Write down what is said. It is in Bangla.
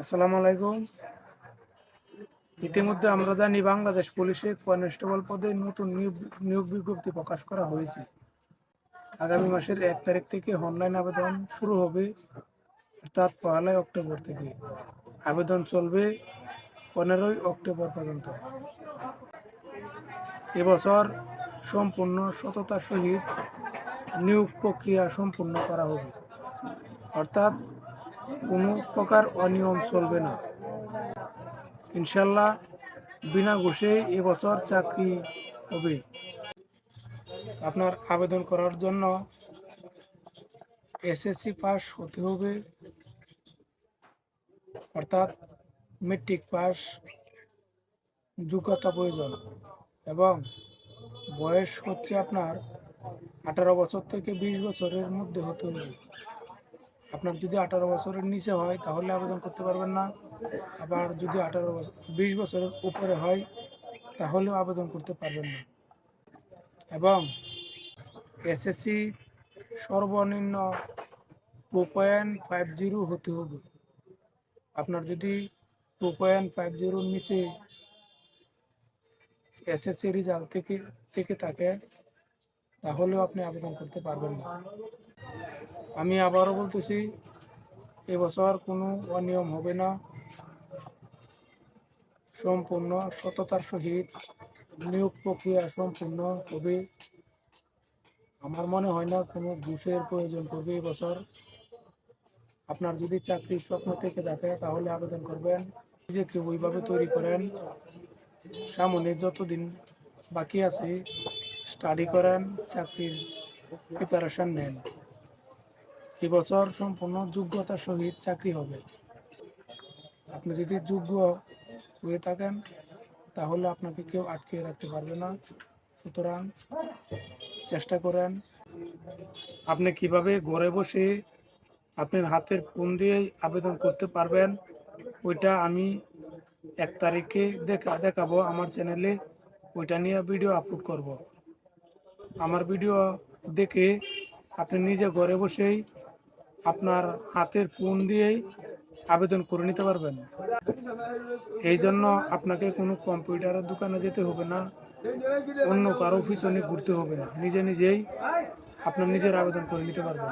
আসসালামু আলাইকুম। ইতিমধ্যে আমরা জানি বাংলাদেশ পুলিশে কনস্টেবল পদে নতুন নিয়োগ বিজ্ঞপ্তি প্রকাশ করা হয়েছে। আগামী মাসের এক তারিখ থেকে অনলাইন আবেদন শুরু হবে, অর্থাৎ পয়লাই অক্টোবর থেকে। আবেদন চলবে পনেরোই অক্টোবর পর্যন্ত। এবছর সম্পূর্ণ সততার সহিত নিয়োগ প্রক্রিয়া সম্পূর্ণ করা হবে। অর্থাৎ কোনো প্রকার অনিয়ম চলবে না। ইনশাল্লাহ বিনা ঘুষে এবছর চাকরি হবে। আপনার আবেদন করার জন্য এসএসসি পাস হতে হবে। অর্থাৎ মেট্রিক পাস, যোগ্যতা প্রয়োজন এবং বয়স হচ্ছে আপনার আঠারো বছর থেকে বিশ বছরের মধ্যে হতে হবে। আপনার যদি আঠারো বছরের নিচে হয়, তাহলে আবেদন করতে পারবেন না। আবার যদি আঠারো বছর বিশ বছরের উপরে হয়, তাহলেও আবেদন করতে পারবেন না। এবং এসএসসি সর্বনিম্ন টু পয়েন্ট ফাইভ জিরো হতে হবে। আপনার যদি টু পয়েন্ট ফাইভ জিরোর নিচে এসএসসি রেজাল্ট থেকে থেকে থাকে তাহলেও আপনি আবেদন করতে পারবেন না। আমি আবারও বলতেছি, এবছর কোনো অনিয়ম হবে না। সম্পূর্ণ সততার সহিত নিয়োগ প্রক্রিয়া সম্পূর্ণ হবে। আমার মনে হয় না কোনো ঘুষের প্রয়োজন পড়বে এবছর। আপনার যদি চাকরির স্বপ্ন থেকে থাকে, তাহলে আবেদন করবেন। নিজেকে ওইভাবে তৈরি করেন। সামনে যতদিন বাকি আছে স্টাডি করেন, চাকরির প্রিপারেশন নেন। এবছর সম্পূর্ণ যোগ্যতার সহিত চাকরি হবে। আপনি যদি যোগ্য হয়ে থাকেন, তাহলে আপনাকে কেউ আটকে রাখতে পারবে না। সুতরাং চেষ্টা করেন। আপনি কীভাবে ঘরে বসে আপনার হাতের ফোন দিয়ে আবেদন করতে পারবেন, ওইটা আমি এক তারিখে দেখা দেখাবো আমার চ্যানেলে ওইটা নিয়ে ভিডিও আপলোড করব। আমার ভিডিও দেখে আপনি নিজে ঘরে বসেই আপনার হাতের ফোন দিয়েই আবেদন করে নিতে পারবেন। এই জন্য আপনাকে কোনো কম্পিউটারের দোকানে যেতে হবে না, অন্য কারও পিছনে ঘুরতে হবে না। নিজে নিজেই আপনার নিজের আবেদন করে নিতে পারবেন।